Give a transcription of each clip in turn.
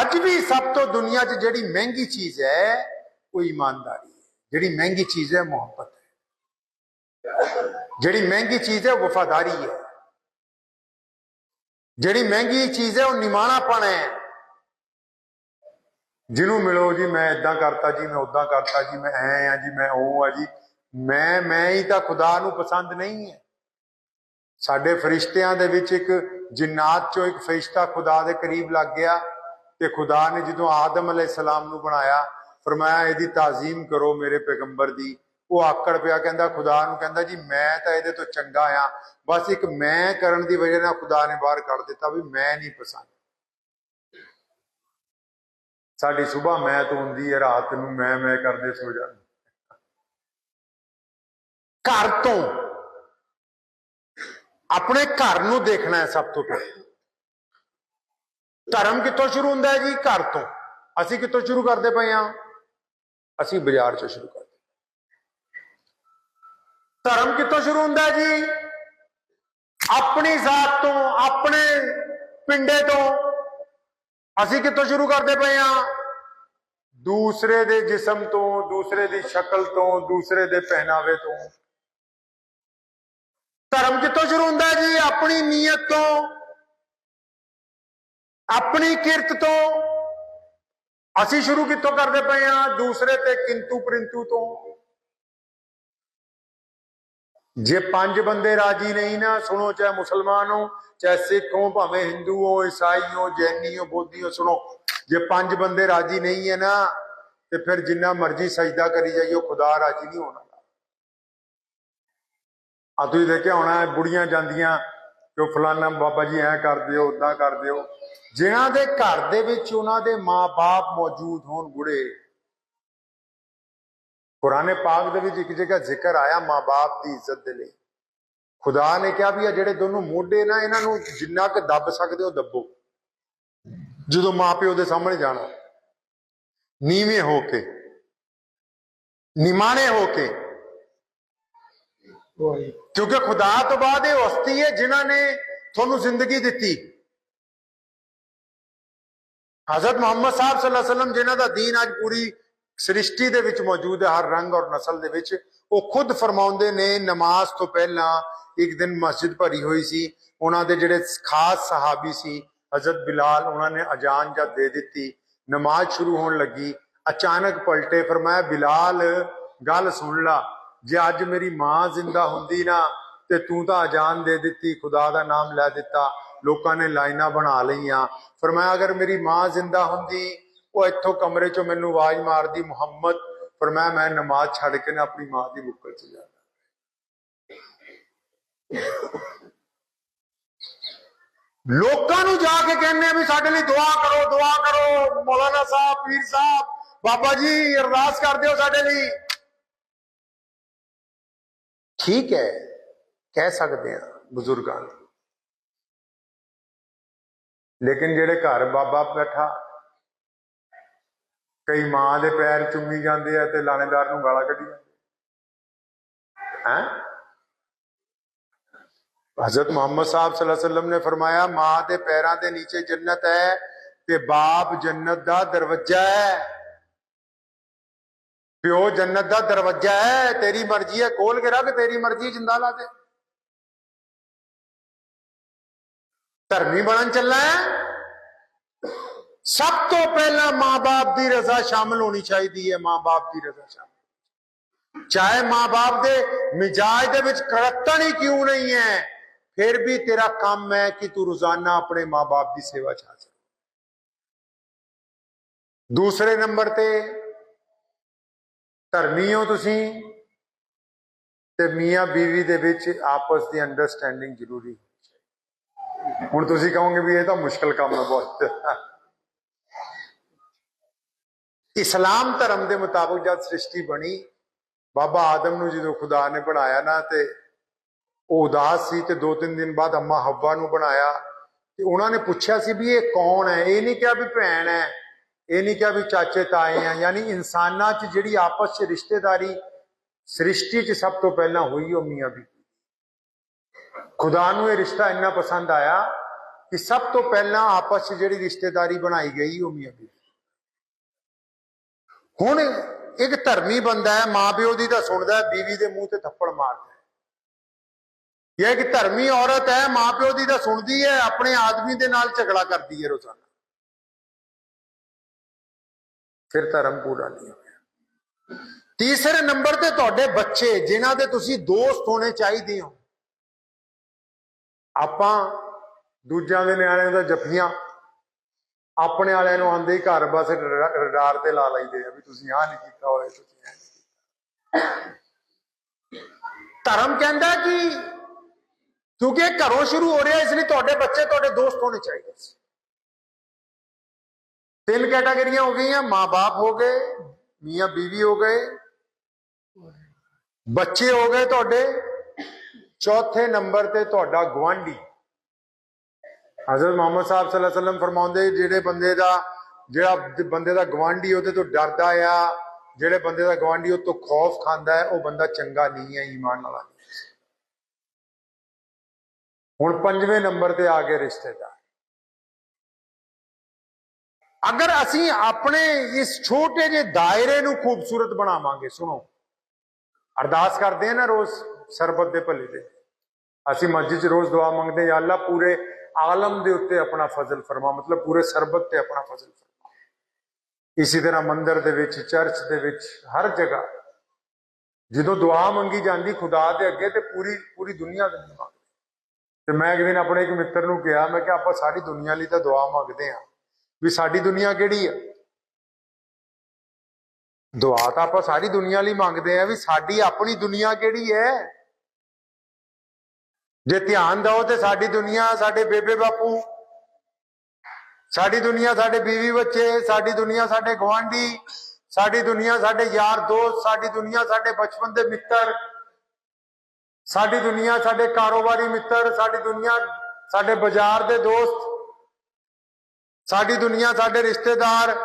ਅੱਜ ਵੀ ਸਭ ਤੋਂ ਦੁਨੀਆ 'ਚ ਜਿਹੜੀ ਮਹਿੰਗੀ ਚੀਜ਼ ਹੈ, ਉਹ ਇਮਾਨਦਾਰੀ ਹੈ। ਜਿਹੜੀ ਮਹਿੰਗੀ ਚੀਜ਼ ਹੈ, ਮੁਹੱਬਤ ਹੈ। ਜਿਹੜੀ ਮਹਿੰਗੀ ਚੀਜ਼ ਹੈ, ਉਹ ਵਫਾਦਾਰੀ ਹੈ। ਜਿਹੜੀ ਮਹਿੰਗੀ ਚੀਜ਼ ਹੈ, ਉਹ ਨਿਮਾਣਾਪਣ ਹੈ। ਜਿਹਨੂੰ ਮਿਲੋ ਜੀ, ਮੈਂ ਇਦਾਂ ਕਰਤਾ ਜੀ, ਮੈਂ ਉਦਾਂ ਕਰਤਾ ਜੀ, ਮੈਂ ਐ ਆ ਜੀ, ਮੈਂ ਉਹ ਆ ਜੀ। ਮੈਂ ਮੈਂ ਹੀ ਤਾਂ ਖੁਦਾ ਨੂੰ ਪਸੰਦ ਨਹੀਂ ਹੈ। ਸਾਡੇ ਫਰਿਸ਼ਤਿਆਂ ਦੇ ਵਿੱਚ ਇੱਕ ਜਿੰਨਾਤ ਚੋਂ ਇੱਕ ਫਰਿਸ਼ਤਾ ਖੁਦਾ ਦੇ ਕਰੀਬ ਲੱਗ ਗਿਆ। ਤੇ ਖੁਦਾ ਨੇ ਜਦੋਂ ਆਦਮ ਅਲੈਹ ਨੂੰ ਬਣਾਇਆ, ਫਰਮਾਇਆ, ਇਹਦੀ ਤਾਜ਼ੀਮ ਕਰੋ ਮੇਰੇ ਪੈਗੰਬਰ ਦੀ। ਉਹ ਆਕੜ ਪਿਆ, ਕਹਿੰਦਾ, ਖੁਦਾ ਨੂੰ ਕਹਿੰਦਾ, ਜੀ, ਮੈਂ ਤਾਂ ਇਹਦੇ ਤੋਂ ਚੰਗਾ ਆ। ਬਸ ਇੱਕ ਮੈਂ ਕਰਨ ਦੀ ਵਜ੍ਹਾ ਨਾਲ ਖੁਦਾ ਨੇ ਬਾਹਰ ਕੱਢ ਦਿੱਤਾ ਵੀ ਮੈਂ ਨਹੀਂ ਪਸੰਦ। ਸਾਡੀ ਸਵੇਰ ਮੈਂ ਤੋਂ ਹੁੰਦੀ ਹੈ, ਰਾਤ ਨੂੰ ਮੈਂ ਮੈਂ ਕਰਦੇ ਸੋ ਜਾਂਦੇ ਘਰ ਤੋਂ ਆਪਣੇ ਘਰ ਨੂੰ ਦੇਖਣਾ ਹੈ ਸਭ ਤੋਂ ਪਹਿਲਾਂ। ਧਰਮ ਕਿੱਥੋਂ ਸ਼ੁਰੂ ਹੁੰਦਾ ਹੈ ਜੀ? ਘਰ ਤੋਂ। ਅਸੀਂ ਕਿੱਥੋਂ ਸ਼ੁਰੂ ਕਰਦੇ ਪਏ ਹਾਂ? ਅਸੀਂ ਬਾਜ਼ਾਰ ਚੋਂ ਸ਼ੁਰੂ ਕਰਦੇ ਧਰਮ ਕਿੱਥੋਂ ਸ਼ੁਰੂ ਹੁੰਦਾ ਜੀ? ਆਪਣੀ ਜ਼ਾਤ ਤੋਂ, ਆਪਣੇ ਪਿੰਡੇ ਤੋਂ ਅਸੀਂ ਕਿੱਥੋਂ ਸ਼ੁਰੂ ਕਰਦੇ ਪਏ ਹਾਂ? ਦੂਸਰੇ ਦੇ ਜਿਸਮ ਤੋਂ, ਦੂਸਰੇ ਦੀ ਸ਼ਕਲ ਤੋਂ, ਦੂਸਰੇ ਦੇ ਪਹਿਨਾਵੇ ਤੋਂ। ਧਰਮ ਕਿੱਥੋਂ ਸ਼ੁਰੂ ਹੁੰਦਾ ਜੀ? ਆਪਣੀ ਨੀਅਤ ਤੋਂ। ਆਪਣੀ ਕਿਰਤ ਤੋਂ ਅਸੀਂ ਸ਼ੁਰੂ ਕਿੱਥੋਂ ਕਰਦੇ ਪਏ ਹਾਂ? ਦੂਸਰੇ ਤੇ ਕਿੰਤੂ ਪਰਿੰਤੂ ਤੋਂ। ਜੇ ਪੰਜ ਬੰਦੇ ਰਾਜੀ ਨਹੀਂ ਨਾ, ਸੁਣੋ ਚਾਹੇ ਮੁਸਲਮਾਨ ਹੋ, ਚਾਹੇ ਸਿੱਖ ਹੋ, ਭਾਵੇਂ ਹਿੰਦੂ ਹੋ, ਈਸਾਈ ਹੋ, ਜੈਨੀ ਹੋ, ਬੋਧੀ ਹੋ, ਸੁਣੋ, ਜੇ ਪੰਜ ਬੰਦੇ ਰਾਜੀ ਨਹੀਂ ਹੈ ਨਾ, ਤੇ ਫਿਰ ਜਿੰਨਾ ਮਰਜ਼ੀ ਸਜਦਾ ਕਰੀ ਜਾਈਓ, ਖੁਦਾ ਰਾਜੀ ਨਹੀਂ ਹੋਣਾ। ਆ ਤੁਸੀਂ ਦੇਖਿਆ ਹੋਣਾ, ਬੁੜੀਆਂ ਜਾਂਦੀਆਂ ਕਿ ਫਲਾਨਾ ਬਾਬਾ ਜੀ ਐ ਕਰ ਦਿਓ ਉਦਾਂ ਕਰ ਦਿਓ। ਜਿਨ੍ਹਾਂ ਦੇ ਘਰ ਦੇ ਵਿੱਚ ਉਹਨਾਂ ਦੇ ਮਾਪੇ ਮੌਜੂਦ ਹੋਣ ਬੁੜੇ, ਕੁਰਾਨੇ ਪਾਕ ਦੇ ਵਿੱਚ ਇੱਕ ਜਗ੍ਹਾ ਜ਼ਿਕਰ ਆਇਆ ਮਾਪੇ ਦੀ ਇੱਜ਼ਤ ਦੇ ਲਈ। ਖੁਦਾ ਨੇ ਕਿਹਾ ਵੀ ਆ ਜਿਹੜੇ ਦੋਨੋਂ ਮੋਢੇ ਨਾ, ਇਹਨਾਂ ਨੂੰ ਜਿੰਨਾ ਕੁ ਦੱਬ ਸਕਦੇ ਹੋ ਦੱਬੋ। ਜਦੋਂ ਮਾਪਿਓ ਦੇ ਸਾਹਮਣੇ ਜਾਣਾ, ਨੀਵੇਂ ਹੋ ਕੇ, ਨਿਮਾਣੇ ਹੋ ਕੇ ਕਿਉਂਕਿ ਖੁਦਾ ਤੋਂ ਬਾਅਦ ਇਹ ਹਸਤੀ ਹੈ ਜਿਨ੍ਹਾਂ ਨੇ ਤੁਹਾਨੂੰ ਜ਼ਿੰਦਗੀ ਦਿੱਤੀ। ਹਜ਼ਰਤ ਮੁਹੰਮਦ ਸਾਹਿਬ ਸੱਲੱਲਾਹੁ ਅਲੈहि ਵਸੱਲਮ, ਜਿਨ੍ਹਾਂ ਦਾ ਦੀਨ ਅੱਜ ਪੂਰੀ ਸ੍ਰਿਸ਼ਟੀ ਦੇ ਵਿੱਚ ਮੌਜੂਦ ਹੈ, ਹਰ ਰੰਗ ਔਰ ਨਸਲ ਦੇ ਵਿੱਚ, ਉਹ ਖੁਦ ਫਰਮਾਉਂਦੇ ਨੇ, ਨਮਾਜ਼ ਤੋਂ ਪਹਿਲਾਂ ਇੱਕ ਦਿਨ ਮਸਜਿਦ ਭਰੀ ਹੋਈ ਸੀ। ਉਹਨਾਂ ਦੇ ਜਿਹੜੇ ਖਾਸ ਸਹਾਬੀ ਸੀ, ਹਜ਼ਰਤ ਬਿਲਾਲ, ਉਹਨਾਂ ਨੇ ਅਜ਼ਾਨ ਜਾਂ ਦੇ ਦਿੱਤੀ, ਨਮਾਜ਼ ਸ਼ੁਰੂ ਹੋਣ ਲੱਗੀ, ਅਚਾਨਕ ਪਲਟੇ, ਫਰਮਾਇਆ, ਬਿਲਾਲ, ਗੱਲ ਸੁਣ ਲਾ। ਜੇ ਅੱਜ ਮੇਰੀ ਮਾਂ ਜ਼ਿੰਦਾ ਹੁੰਦੀ ਨਾ, ਤੇ ਤੂੰ ਤਾਂ ਅਜ਼ਾਨ ਦੇ ਦਿੱਤੀ, ਖੁਦਾ ਦਾ ਨਾਮ ਲੈ ਦਿੱਤਾ, ਲੋਕਾਂ ਨੇ ਲਾਈਨਾਂ ਬਣਾ ਲਈਆਂ। ਫਰਮਾਇਆ, ਅਗਰ ਮੇਰੀ ਮਾਂ ਜ਼ਿੰਦਾ ਹੁੰਦੀ, ਉਹ ਇੱਥੋਂ ਕਮਰੇ ਚੋਂ ਮੈਨੂੰ ਆਵਾਜ਼ ਮਾਰਦੀ, ਮੁਹੰਮਦ, ਫਰਮਾਇਆ, ਮੈਂ ਨਮਾਜ਼ ਛੱਡ ਕੇ ਨਾ ਆਪਣੀ ਮਾਂ ਦੀ ਮੁੱਕਲ ਚ ਜਾਂਦਾ। ਲੋਕਾਂ ਨੂੰ ਜਾ ਕੇ ਕਹਿੰਦੇ ਵੀ ਸਾਡੇ ਲਈ ਦੁਆ ਕਰੋ ਦੁਆ ਕਰੋ। ਮੌਲਾਨਾ ਸਾਹਿਬ, ਪੀਰ ਸਾਹਿਬ, ਬਾਬਾ ਜੀ, ਅਰਦਾਸ ਕਰਦੇ ਹੋ ਸਾਡੇ ਲਈ। ਠੀਕ ਹੈ ਕਹਿ ਸਕਦੇ ਆ ਬਜ਼ੁਰਗਾਂ ਨੂੰ ਲੇਕਿਨ ਜਿਹੜੇ ਘਰ ਬਾਬਾ ਬੈਠਾ ਕਈ ਮਾਂ ਦੇ ਪੈਰ ਚੁੰਮੀ ਜਾਂਦੇ ਆ ਤੇ ਲਾਣੇਦਾਰ ਨੂੰ ਗਾਲਾਂ ਕੱਢੀ ਜਾਂਦੇ ਹੈ हजरत मोहम्मद साहब सल्लल्लाहु अलैहि वसल्लम ने फरमाया मां ਦੇ ਪੈਰਾਂ ਦੇ ਨੀਚੇ ਜੰਨਤ ਹੈ ਤੇ ਬਾਪ ਜੰਨਤ ਦਾ ਦਰਵਾਜ਼ਾ ਹੈ ਪਿਓ ਜੰਨਤ ਦਾ ਦਰਵਾਜ਼ਾ ਹੈ ਤੇਰੀ ਮਰਜ਼ੀ ਹੈ ਖੋਲ ਕੇ ਰੱਖ ਤੇਰੀ ਮਰਜ਼ੀ ਜਿੰਦਾ ਲਾ ਦੇ ਧਰਮੀ ਬਣਨ ਚੱਲਾ ਹੈ ਸਭ ਤੋਂ ਪਹਿਲਾਂ ਮਾਂ-ਬਾਪ ਦੀ ਰਜ਼ਾ ਸ਼ਾਮਲ ਹੋਣੀ ਚਾਹੀਦੀ ਹੈ ਮਾਂ-ਬਾਪ ਦੀ ਰਜ਼ਾ ਸ਼ਾਮਲ ਚਾਹੇ ਮਾਂ-ਬਾਪ ਦੇ ਮਿਜਾਜ ਦੇ ਵਿੱਚ ਕਰਤਨ ਹੀ ਕਿਉਂ ਨਹੀਂ ਹੈ ਫਿਰ ਵੀ ਤੇਰਾ ਕੰਮ ਹੈ ਕਿ ਤੂੰ ਰੋਜ਼ਾਨਾ ਆਪਣੇ ਮਾਂ-ਬਾਪ ਦੀ ਸੇਵਾ ਚ ਹਾਜ਼ਰ ਦੂਸਰੇ ਨੰਬਰ ਤੇ ਧਰਮੀ ਹੋ ਤੁਸੀਂ ਤੇ ਮੀਆਂ ਬੀਵੀ ਦੇ ਵਿੱਚ ਆਪਸ ਦੀ ਅੰਡਰਸਟੈਂਡਿੰਗ ਜ਼ਰੂਰੀ ਹੁਣ ਤੁਸੀਂ ਕਹੋਗੇ ਵੀ ਇਹ ਤਾਂ ਮੁਸ਼ਕਲ ਕੰਮ ਹੈ ਬਹੁਤ। ਇਸਲਾਮ ਧਰਮ ਦੇ ਮੁਤਾਬਕ ਜਦ ਸ੍ਰਿਸ਼ਟੀ ਬਣੀ, ਬਾਬਾ ਆਦਮ ਨੂੰ ਜਦੋਂ ਖੁਦਾ ਨੇ ਬਣਾਇਆ ਨਾ ਤੇ ਉਹ ਉਦਾਸ ਸੀ ਤੇ ਦੋ ਤਿੰਨ ਦਿਨ ਬਾਅਦ ਅੰਮਾ ਹੱਵਾ ਨੂੰ ਬਣਾਇਆ ਤੇ ਉਹਨਾਂ ਨੇ ਪੁੱਛਿਆ ਸੀ ਵੀ ਇਹ ਕੌਣ ਹੈ? ਇਹ ਨਹੀਂ ਕਿਹਾ ਵੀ ਭੈਣ ਹੈ। ਇਹ ਨਹੀਂ ਕਿਹਾ ਵੀ ਚਾਚੇ ਤਾਏ ਆ, ਯਾਨੀ ਇਨਸਾਨਾਂ 'ਚ ਜਿਹੜੀ ਆਪਸ 'ਚ ਰਿਸ਼ਤੇਦਾਰੀ, ਸ੍ਰਿਸ਼ਟੀ 'ਚ ਸਭ ਤੋਂ ਪਹਿਲਾਂ ਹੋਈ ਉਹ ਮੀਆਂ ਬੀਬੀ ਖੁਦਾ ਨੂੰ ਇਹ ਰਿਸ਼ਤਾ ਇੰਨਾ ਪਸੰਦ ਆਇਆ ਕਿ ਸਭ ਤੋਂ ਪਹਿਲਾਂ ਆਪਸ 'ਚ ਜਿਹੜੀ ਰਿਸ਼ਤੇਦਾਰੀ ਬਣਾਈ ਗਈ ਉਹ ਮੀਆਂ ਬੀਵੀ ਹੁਣ ਇੱਕ ਧਰਮੀ ਬੰਦਾ ਹੈ, ਮਾਂ ਪਿਓ ਦੀ ਤਾਂ ਸੁਣਦਾ ਹੈ ਬੀਵੀ ਦੇ ਮੂੰਹ ਤੇ ਥੱਪੜ ਮਾਰਦਾ ਹੈ। ਇਹ ਇੱਕ ਧਰਮੀ ਔਰਤ ਹੈ, ਮਾਂ ਪਿਓ ਦੀ ਤਾਂ ਸੁਣਦੀ ਹੈ, ਆਪਣੇ ਆਦਮੀ ਦੇ ਨਾਲ ਝਗੜਾ ਕਰਦੀ ਹੈ ਰੋਜ਼ਾਨਾ। ਫਿਰ ਧਰਮ ਪੂਰਾ ਨਹੀਂ ਹੋਇਆ। ਤੀਸਰੇ ਨੰਬਰ ਤੇ ਤੁਹਾਡੇ ਬੱਚੇ, ਜਿਨ੍ਹਾਂ ਦੇ ਤੁਸੀਂ ਦੋਸਤ ਹੋਣੇ ਚਾਹੀਦੇ ਹੋ, ਆਪਾਂ ਦੂਜਿਆਂ ਦੇ ਨਿਆਣਿਆਂ ਦਾ ਜੱਫੀਆਂ, ਆਪਣੇ ਵਾਲਿਆਂ ਨੂੰ ਆਂਦੇ ਹੀ ਘਰ ਬਸ ਰ- ਰਡਾਰ ਤੇ ਲਾ ਲਈਦੇ ਆ ਵੀ ਤੁਸੀਂ ਆਹ ਨਹੀਂ ਕੀਤਾ ਹੋਇਆ, ਤੁਸੀਂ ਇਹ ਨਹੀਂ ਧਰਮ ਕਹਿੰਦਾ ਕਿ ਕਿਉਂਕਿ ਇਹ ਘਰੋਂ ਸ਼ੁਰੂ ਹੋ ਰਿਹਾ, ਇਸ ਲਈ ਤੁਹਾਡੇ ਬੱਚੇ ਤੁਹਾਡੇ ਦੋਸਤ ਹੋਣੇ ਚਾਹੀਦੇ ਸੀ। ਤਿੰਨ ਕੈਟਾਗਰੀਆਂ ਹੋ ਗਈਆਂ, ਮਾਂ-ਬਾਪ ਹੋ ਗਏ, ਮੀਆਂ, ਬੀਵੀ ਹੋ ਗਏ, ਬੱਚੇ ਹੋ ਗਏ ਤੁਹਾਡੇ, ਚੌਥੇ ਨੰਬਰ ਤੇ ਤੁਹਾਡਾ ਗਵਾਂਢੀ ਹਜ਼ਰਤ ਮੁਹੰਮਦ ਸਾਹਿਬ ਸੱਲੱਲਾਹੁ ਅਲੈहि ਵਸੱਲਮ ਫਰਮਾਉਂਦੇ, ਜਿਹੜੇ ਬੰਦੇ ਦਾ, ਜਿਹੜਾ ਬੰਦੇ ਦਾ ਗਵਾਂਢੀ ਉਹਦੇ ਤੋਂ ਡਰਦਾ ਆ, ਜਿਹੜੇ ਬੰਦੇ ਦਾ ਗਵਾਂਢੀ ਉਹ ਤੋਂ ਖੌਫ ਖਾਂਦਾ ਹੈ, ਉਹ ਬੰਦਾ ਚੰਗਾ ਨਹੀਂ ਹੈ ਈਮਾਨ ਵਾਲਾ। ਹੁਣ ਪੰਜਵੇਂ ਨੰਬਰ ਤੇ ਆ ਗਏ ਰਿਸ਼ਤੇਦਾਰ। ਅਗਰ ਅਸੀਂ ਆਪਣੇ ਇਸ ਛੋਟੇ ਜਿਹੇ ਦਾਇਰੇ ਨੂੰ ਖੂਬਸੂਰਤ ਬਣਾਵਾਂਗੇ, ਸੁਣੋ। ਅਰਦਾਸ ਕਰਦੇ ਆ ਨਾ ਰੋਜ਼ ਸਰਬਤ ਦੇ ਭਲੇ ਦੇ। ਅਸੀਂ ਮਸਜਿਦ 'ਚ ਰੋਜ਼ ਦੁਆ ਮੰਗਦੇ ਆ ਅੱਲਾ ਪੂਰੇ ਆਲਮ ਦੇ ਉੱਤੇ ਆਪਣਾ ਫਜ਼ਲ ਫਰਮਾ, ਮਤਲਬ ਪੂਰੇ ਸਰਬਤ ਤੇ ਆਪਣਾ ਫਜ਼ਲ ਫਰਮਾ। ਇਸੇ ਤਰ੍ਹਾਂ ਮੰਦਰ ਦੇ ਵਿੱਚ, ਚਰਚ ਦੇ ਵਿੱਚ, ਹਰ ਜਗ੍ਹਾ, ਜਦੋਂ ਦੁਆ ਮੰਗੀ ਜਾਂਦੀ, ਖੁਦਾ ਦੇ ਅੱਗੇ ਤੇ ਪੂਰੀ ਪੂਰੀ ਦੁਨੀਆ ਦੇ ਲਈ ਮੰਗਦੇ। ਤੇ ਮੈਂ ਇੱਕ ਦਿਨ ਆਪਣੇ ਇੱਕ ਮਿੱਤਰ ਨੂੰ ਕਿਹਾ, ਮੈਂ ਕਿ ਆਪਾਂ ਸਾਰੀ ਦੁਨੀਆ ਲਈ ਤਾਂ ਦੁਆ ਮੰਗਦੇ ਆ। ਵੀ ਸਾਡੀ ਦੁਨੀਆ ਕਿਹੜੀ ਆ? ਦੁਆ ਤਾਂ ਆਪਾਂ ਸਾਰੀ ਦੁਨੀਆ ਲਈ ਮੰਗਦੇ ਆ ਵੀ ਸਾਡੀ ਆਪਣੀ ਦੁਨੀਆ ਕਿਹੜੀ ਹੈ ਜੇ ਧਿਆਨ ਦਿਓ ਤੇ ਸਾਡੀ ਦੁਨੀਆ ਸਾਡੇ ਬੇਬੇ ਬਾਪੂ, ਸਾਡੀ ਦੁਨੀਆ ਸਾਡੇ ਬੀਵੀ ਬੱਚੇ, ਸਾਡੀ ਦੁਨੀਆ ਸਾਡੇ ਗਵਾਂਢੀ ਸਾਡੀ ਦੁਨੀਆ ਸਾਡੇ ਯਾਰ ਦੋਸਤ, ਸਾਡੀ ਦੁਨੀਆ ਸਾਡੇ ਬਚਪਨ ਦੇ ਮਿੱਤਰ, ਸਾਡੀ ਦੁਨੀਆ ਸਾਡੇ ਕਾਰੋਬਾਰੀ ਮਿੱਤਰ, ਸਾਡੀ ਦੁਨੀਆ ਸਾਡੇ ਬਾਜ਼ਾਰ ਦੇ ਦੋਸਤ ਸਾਡੀ ਦੁਨੀਆ, ਸਾਡੇ ਰਿਸ਼ਤੇਦਾਰ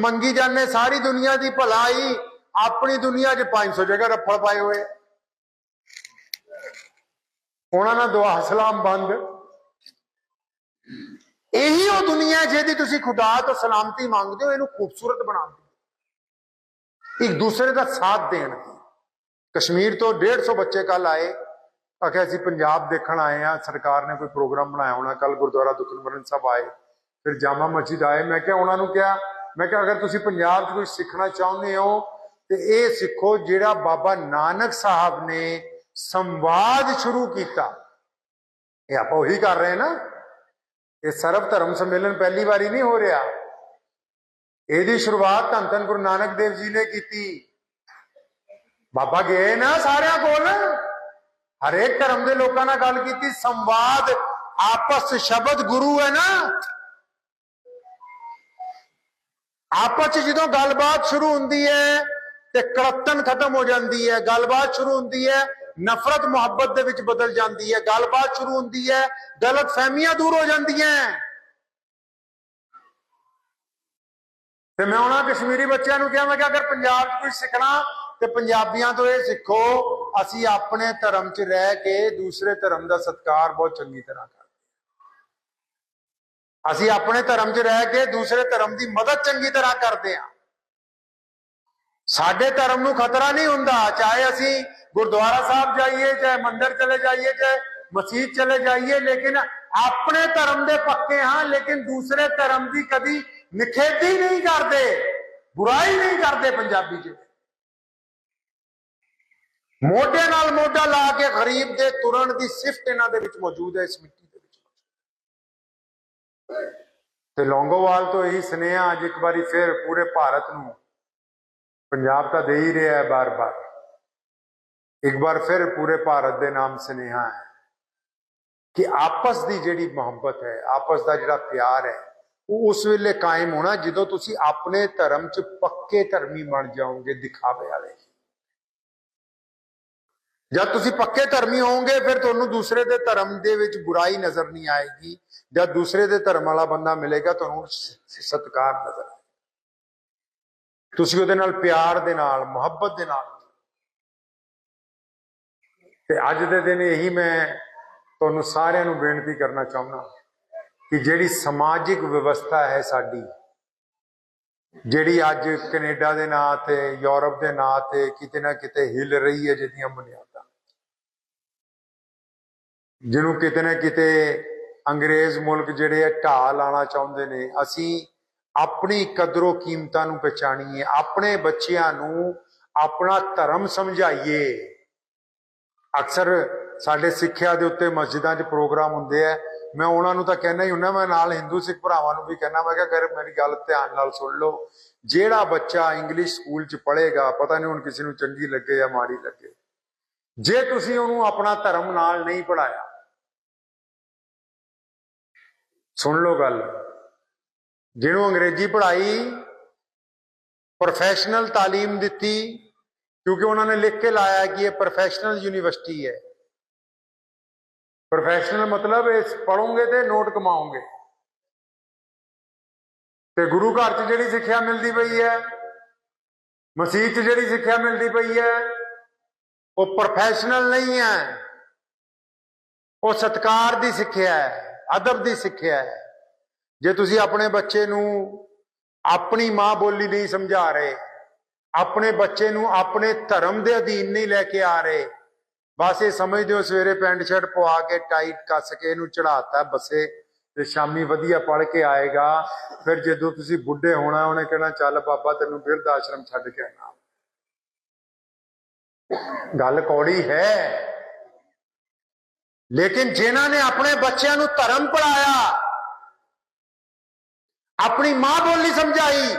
ਮੰਗੀ ਜਾਂਦੇ, ਸਾਰੀ ਦੁਨੀਆ ਦੀ ਭਲਾਈ ਆਪਣੀ ਦੁਨੀਆ 'ਚ 500 ਜਗ੍ਹਾ ਰੱਫੜ ਪਾਏ ਹੋਏ। ਉਹਨਾਂ ਨਾਲ ਦੁਆ, ਸਲਾਮ ਬੰਦ। ਇਹੀ ਉਹ ਦੁਨੀਆ ਜਿਹਦੀ ਤੁਸੀਂ ਖੁਦਾ ਤੋਂ ਸਲਾਮਤੀ ਮੰਗਦੇ ਹੋ, ਇਹਨੂੰ ਖੂਬਸੂਰਤ ਬਣਾ ਦਿਓ ਇੱਕ ਦੂਸਰੇ ਦਾ ਸਾਥ ਦੇਣ। ਕਸ਼ਮੀਰ ਤੋਂ 150 ਬੱਚੇ ਕੱਲ ਆਏ। ਆਖਿਆ, ਅਸੀਂ ਪੰਜਾਬ ਦੇਖਣ ਆਏ ਆ ਸਰਕਾਰ ਨੇ ਕੋਈ ਪ੍ਰੋਗਰਾਮ ਬਣਾਇਆ ਹੋਣਾ। ਕੱਲ ਗੁਰਦੁਆਰਾ ਦੁਖਨਿਵਾਰਨ ਸਾਹਿਬ ਆਏ। ਫਿਰ ਜਾਮਾ ਮਸਜਿਦ ਆਏ। ਮੈਂ ਕਿਹਾ ਉਹਨਾਂ ਨੂੰ ਕਿਹਾ, ਮੈਂ ਕਿਹਾ, ਅਗਰ ਤੁਸੀਂ ਪੰਜਾਬ 'ਚ ਕੁਝ ਸਿੱਖਣਾ ਚਾਹੁੰਦੇ ਹੋ, ਤੇ ਇਹ ਸਿੱਖੋ ਜਿਹੜਾ ਬਾਬਾ ਨਾਨਕ ਸਾਹਿਬ ਨੇ ਸੰਵਾਦ ਸ਼ੁਰੂ ਕੀਤਾ। ਇਹ ਆਪਾਂ ਉਹੀ ਕਰ ਰਹੇ ਨਾ। ਇਹ ਸਰਵ ਧਰਮ ਸੰਮੇਲਨ ਪਹਿਲੀ ਵਾਰੀ ਨਹੀਂ ਹੋ ਰਿਹਾ। ਇਹਦੀ ਸ਼ੁਰੂਆਤ ਧੰਨ ਧੰਨ ਗੁਰੂ ਨਾਨਕ ਦੇਵ ਜੀ ਨੇ ਕੀਤੀ। ਬਾਬਾ ਗਏ ਨਾ ਸਾਰਿਆਂ ਕੋਲ। ਹਰੇਕ ਧਰਮ ਦੇ ਲੋਕਾਂ ਨਾਲ ਗੱਲ ਕੀਤੀ। ਸੰਵਾਦ ਆਪਸ ਸ਼ਬਦ ਗੁਰੂ ਹੈ ਨਾ। ਆਪਸ 'ਚ ਜਦੋਂ ਗੱਲਬਾਤ ਸ਼ੁਰੂ ਹੁੰਦੀ ਹੈ ਤੇ ਕਰਤਨ ਖਤਮ ਹੋ ਜਾਂਦੀ ਹੈ, ਗੱਲਬਾਤ ਸ਼ੁਰੂ ਹੁੰਦੀ ਹੈ, ਨਫ਼ਰਤ, ਮੁਹੱਬਤ ਦੇ ਵਿੱਚ ਬਦਲ ਜਾਂਦੀ ਹੈ, ਗੱਲਬਾਤ ਸ਼ੁਰੂ ਹੁੰਦੀ ਹੈ, ਗਲਤ ਫਹਿਮੀਆਂ ਦੂਰ ਹੋ ਜਾਂਦੀਆਂ ਤੇ ਮੈਂ ਉਹਨਾਂ ਕਸ਼ਮੀਰੀ ਬੱਚਿਆਂ ਨੂੰ ਕਿਹਾ, ਮੈਂ ਕਿ ਅਗਰ ਪੰਜਾਬ 'ਚ ਕੁਝ ਸਿੱਖਣਾ, ਤੇ ਪੰਜਾਬੀਆਂ ਤੋਂ ਇਹ ਸਿੱਖੋ, ਅਸੀਂ ਆਪਣੇ ਧਰਮ 'ਚ ਰਹਿ ਕੇ ਦੂਸਰੇ ਧਰਮ ਦਾ ਸਤਿਕਾਰ ਬਹੁਤ ਚੰਗੀ ਤਰ੍ਹਾਂ ਕਰਦੇ ਅਸੀਂ ਆਪਣੇ ਧਰਮ 'ਚ ਰਹਿ ਕੇ ਦੂਸਰੇ ਧਰਮ ਦੀ ਮਦਦ ਚੰਗੀ ਤਰ੍ਹਾਂ ਕਰਦੇ ਹਾਂ। ਸਾਡੇ ਧਰਮ ਨੂੰ ਖਤਰਾ ਨਹੀਂ ਹੁੰਦਾ, ਚਾਹੇ ਅਸੀਂ ਗੁਰਦੁਆਰਾ ਸਾਹਿਬ ਜਾਈਏ, ਚਾਹੇ ਮੰਦਿਰ ਚਲੇ ਜਾਈਏ, ਚਾਹੇ ਮਸਜਿਦ ਚਲੇ ਜਾਈਏ, ਲੇਕਿਨ ਆਪਣੇ ਧਰਮ ਦੇ ਪੱਕੇ ਹਾਂ, ਲੇਕਿਨ ਦੂਸਰੇ ਧਰਮ ਦੀ ਕਦੀ ਨਿਖੇਧੀ ਨਹੀਂ ਕਰਦੇ, ਬੁਰਾਈ ਨਹੀਂ ਕਰਦੇ ਪੰਜਾਬੀ ਜਿਹੜੇ ਮੋਢੇ ਨਾਲ ਮੋਢਾ ਲਾ ਕੇ ਗਰੀਬ ਦੇ ਤੁਰਨ ਦੀ ਸਿਫਤ ਇਹਨਾਂ ਦੇ ਵਿੱਚ ਮੌਜੂਦ ਹੈ ਇਸ ਮਿੱਟੀ ਤੇ ਲੌਂਗੋਵਾਲ ਤੋਂ ਇਹੀ ਸੁਨੇਹਾ ਅੱਜ ਇੱਕ ਵਾਰੀ ਫਿਰ ਪੂਰੇ ਭਾਰਤ ਨੂੰ ਪੰਜਾਬ ਤਾਂ ਦੇ ਹੀ ਰਿਹਾ ਹੈ ਬਾਰ-ਬਾਰ। ਇੱਕ ਵਾਰ ਫਿਰ ਪੂਰੇ ਭਾਰਤ ਦੇ ਨਾਮ ਸੁਨੇਹਾ ਹੈ ਕਿ ਆਪਸ ਦੀ ਜਿਹੜੀ ਮੁਹੱਬਤ ਹੈ, ਆਪਸ ਦਾ ਜਿਹੜਾ ਪਿਆਰ ਹੈ, ਉਹ ਉਸ ਵੇਲੇ ਕਾਇਮ ਹੋਣਾ ਜਦੋਂ ਤੁਸੀਂ ਆਪਣੇ ਧਰਮ 'ਚ ਪੱਕੇ ਧਰਮੀ ਬਣ ਜਾਓਗੇ ਦਿਖਾਵੇ ਵਾਲੇ। ਜਦ ਤੁਸੀਂ ਪੱਕੇ ਧਰਮੀ ਹੋਵੋਗੇ, ਫਿਰ ਤੁਹਾਨੂੰ ਦੂਸਰੇ ਦੇ ਧਰਮ ਦੇ ਵਿੱਚ ਬੁਰਾਈ ਨਜ਼ਰ ਨਹੀਂ ਆਏਗੀ। ਜਦ ਦੂਸਰੇ ਦੇ ਧਰਮ ਵਾਲਾ ਬੰਦਾ ਮਿਲੇਗਾ, ਤੁਹਾਨੂੰ ਸ- ਸਤਿਕਾਰ ਨਜ਼ਰ ਤੁਸੀਂ ਉਹਦੇ ਨਾਲ ਪਿਆਰ ਦੇ ਨਾਲ, ਮੁਹੱਬਤ ਦੇ ਨਾਲ ਤੇ ਅੱਜ ਦੇ ਦਿਨ ਇਹੀ ਮੈਂ ਤੁਹਾਨੂੰ ਸਾਰਿਆਂ ਨੂੰ ਬੇਨਤੀ ਕਰਨਾ ਚਾਹੁੰਦਾ ਕਿ ਜਿਹੜੀ ਸਮਾਜਿਕ ਵਿਵਸਥਾ ਹੈ ਸਾਡੀ, ਜਿਹੜੀ ਅੱਜ ਕੈਨੇਡਾ ਦੇ ਨਾਂ ਤੇ, ਯੂਰਪ ਦੇ ਨਾਂ ਤੇ ਕਿਤੇ ਨਾ ਕਿਤੇ ਹਿੱਲ ਰਹੀ ਹੈ ਜਿਹਦੀਆਂ ਬੁਨਿਆਦਾਂ, ਜਿਹਨੂੰ ਕਿਤੇ ਨਾ ਕਿਤੇ ਅੰਗਰੇਜ਼ ਮੁਲਕ ਜਿਹੜੇ ਆ, ਢਾਹ ਲਾਣਾ ਚਾਹੁੰਦੇ ਨੇ। ਅਸੀਂ ਆਪਣੀ ਕਦਰੋ ਕੀਮਤਾਂ ਨੂੰ ਪਛਾਣੀਏ, ਆਪਣੇ ਬੱਚਿਆਂ ਨੂੰ ਆਪਣਾ ਧਰਮ ਸਮਝਾਈਏ। ਅਕਸਰ ਸਾਡੇ ਸਿੱਖਿਆ ਦੇ ਉੱਤੇ ਮਸਜਿਦਾਂ 'ਚ ਪ੍ਰੋਗਰਾਮ ਹੁੰਦੇ ਆ। ਮੈਂ ਉਹਨਾਂ ਨੂੰ ਤਾਂ ਕਹਿਣਾ ਹੀ ਹੁੰਦਾ, ਮੈਂ ਨਾਲ ਹਿੰਦੂ ਸਿੱਖ ਭਰਾਵਾਂ ਨੂੰ ਵੀ ਕਹਿਣਾ ਮੈਂ ਕਿਹਾ ਕਰ ਮੇਰੀ ਗੱਲ ਧਿਆਨ ਨਾਲ ਸੁਣ ਲਓ। ਜਿਹੜਾ ਬੱਚਾ ਇੰਗਲਿਸ਼ ਸਕੂਲ 'ਚ ਪੜ੍ਹੇਗਾ, ਪਤਾ ਨਹੀਂ ਹੁਣ ਕਿਸੇ ਨੂੰ ਚੰਗੀ ਲੱਗੇ ਜਾਂ ਮਾੜੀ ਲੱਗੇ। ਜੇ ਤੁਸੀਂ ਉਹਨੂੰ ਆਪਣਾ ਧਰਮ ਨਾਲ ਨਹੀਂ ਪੜਾਇਆ ਸੁਣ ਲਓ ਗੱਲ। ਜਿਹਨੂੰ ਅੰਗਰੇਜ਼ੀ ਪੜ੍ਹਾਈ ਪ੍ਰੋਫੈਸ਼ਨਲ ਤਾਲੀਮ ਦਿੱਤੀ, ਕਿਉਂਕਿ ਉਹਨਾਂ ਨੇ ਲਿਖ ਕੇ ਲਾਇਆ ਕਿ ਇਹ ਪ੍ਰੋਫੈਸ਼ਨਲ ਯੂਨੀਵਰਸਿਟੀ ਹੈ। ਪ੍ਰੋਫੈਸ਼ਨਲ ਮਤਲਬ ਇਸ ਪੜੋਂਗੇ ਤੇ ਨੋਟ ਕਮਾਓਗੇ। ਤੇ ਗੁਰੂ ਘਰ 'ਚ ਜਿਹੜੀ ਸਿੱਖਿਆ ਮਿਲਦੀ ਪਈ ਹੈ ਮਸਜਿਦ 'ਚ ਜਿਹੜੀ ਸਿੱਖਿਆ ਮਿਲਦੀ ਪਈ ਹੈ, ਉਹ ਪ੍ਰੋਫੈਸ਼ਨਲ ਨਹੀਂ ਹੈ। ਉਹ ਸਤਕਾਰ ਦੀ ਸਿੱਖਿਆ ਹੈ। ਅਦਬ ਦੀ ਸਿੱਖਿਆ ਹੈ। ਜੇ ਤੁਸੀਂ ਆਪਣੇ ਬੱਚੇ ਨੂੰ ਆਪਣੀ ਮਾਂ ਬੋਲੀ ਨਹੀਂ ਸਮਝਾ ਰਹੇ, ਆਪਣੇ ਬੱਚੇ ਨੂੰ ਆਪਣੇ ਧਰਮ ਦੇ ਅਧੀਨ ਨਹੀਂ ਲੈ ਕੇ ਆ ਰਹੇ, ਬਸ ਇਹ ਸਮਝਦੇ ਹੋ ਸਵੇਰੇ ਪੈਂਟ ਸ਼ਰਟ ਪਵਾ ਕੇ ਟਾਈਟ ਕੱਸ ਕੇ ਇਹਨੂੰ ਚੜਾਤਾ ਬੱਸੇ ਤੇ ਸ਼ਾਮੀ ਵਧੀਆ ਪੜ ਕੇ ਆਏਗਾ। ਫਿਰ ਜਦੋਂ ਤੁਸੀਂ ਬੁੱਢੇ ਹੋਣਾ, ਉਹਨੇ ਕਹਿਣਾ, ਚੱਲ ਬਾਬਾ, ਤੈਨੂੰ ਬਿਰਧ ਆਸ਼ਰਮ ਛੱਡ ਕੇ ਆਣਾ ਗੱਲ ਕੌੜੀ ਹੈ। ਲੇਕਿਨ ਜਿਨ੍ਹਾਂ ਨੇ ਆਪਣੇ ਬੱਚਿਆਂ ਨੂੰ ਧਰਮ ਪੜਾਇਆ ਆਪਣੀ ਮਾਂ ਬੋਲੀ ਸਮਝਾਈ,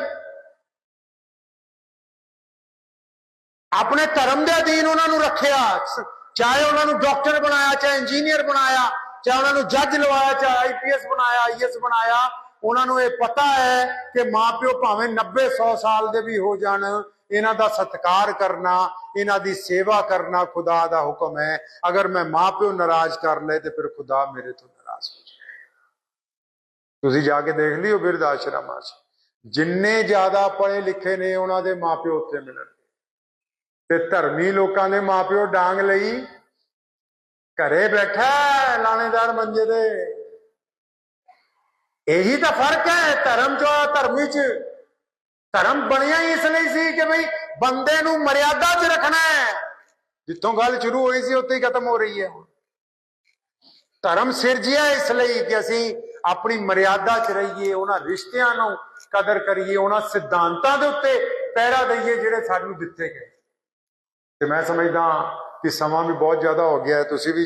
ਆਪਣੇ ਧਰਮ ਦੇ ਅਧੀਨ ਉਹਨਾਂ ਨੂੰ ਰੱਖਿਆ ਚਾਹੇ ਉਹਨਾਂ ਨੂੰ ਡਾਕਟਰ ਬਣਾਇਆ, ਚਾਹੇ ਇੰਜੀਨੀਅਰ ਬਣਾਇਆ, ਚਾਹੇ ਉਹਨਾਂ ਨੂੰ ਜੱਜ ਲਵਾਇਆ, ਚਾਹੇ ਆਈਪੀਐਸ ਬਣਾਇਆ ਆਈਐਸ ਬਣਾਇਆ, ਉਹਨਾਂ ਨੂੰ ਇਹ ਪਤਾ ਹੈ ਕਿ ਮਾਪਿਓ ਭਾਵੇਂ 90 100 ਸਾਲ ਦੇ ਵੀ ਹੋ ਜਾਣ ਇਹਨਾਂ ਦਾ ਸਤਿਕਾਰ ਕਰਨਾ, ਇਹਨਾਂ ਦੀ ਸੇਵਾ ਕਰਨਾ ਖੁਦਾ ਦਾ ਹੁਕਮ ਹੈ। ਅਗਰ ਮੈਂ ਮਾਪਿਓ ਨਾਰਾਜ਼ ਕਰ ਲਏ ਤੇ ਫਿਰ ਖੁਦਾ ਮੇਰੇ ਤੋਂ ਨਾਰਾਜ਼ ਹੋ ਜਾਏ। ਤੁਸੀਂ ਜਾ ਕੇ ਦੇਖ ਲਿਓ ਬਿਰਧ ਆਸ਼ਰਮਾਂ 'ਚ ਜਿੰਨੇ ਜ਼ਿਆਦਾ ਪੜ੍ਹੇ ਲਿਖੇ ਨੇ ਉਹਨਾਂ ਦੇ ਮਾਪਿਓ ਉੱਥੇ ਮਿਲਣਗੇ। ਤੇ ਧਰਮੀ ਲੋਕਾਂ ਦੇ ਮਾਪਿਓ ਡਾਂਗ ਲਈ। ਘਰੇ ਬੈਠਾ ਲਾਣੇਦਾਰ ਮੰਜੇ ਤੇ। ਇਹੀ ਤਾਂ ਫ਼ਰਕ ਹੈ ਧਰਮ ਚੋਂ, ਧਰਮੀ ਚ। ਧਰਮ ਬਣਿਆ ਹੀ ਇਸ ਲਈ ਸੀ ਕਿ ਭਈ ਬੰਦੇ ਨੂੰ ਮਰਿਆਦਾ 'ਚ ਰੱਖਣਾ ਹੈ। ਜਿੱਥੋਂ ਗੱਲ ਸ਼ੁਰੂ ਹੋਈ ਸੀ, ਉੱਥੇ ਹੀ ਖਤਮ ਹੋ ਰਹੀ ਹੈ। ਧਰਮ ਸਿਰਜਿਆ ਇਸ ਲਈ ਕਿ ਅਸੀਂ ਆਪਣੀ ਮਰਿਆਦਾ 'ਚ ਰਹੀਏ, ਉਹਨਾਂ ਰਿਸ਼ਤਿਆਂ ਨੂੰ ਕਦਰ ਕਰੀਏ, ਉਹਨਾਂ ਸਿਧਾਂਤਾਂ ਦੇ ਉੱਤੇ ਪਹਿਰਾ ਦਈਏ ਜਿਹੜੇ ਸਾਨੂੰ ਦਿੱਤੇ ਗਏ। ਤੇ ਮੈਂ ਸਮਝਦਾ ਕਿ ਸਮਾਂ ਵੀ ਬਹੁਤ ਜ਼ਿਆਦਾ ਹੋ ਗਿਆ ਤੁਸੀਂ ਵੀ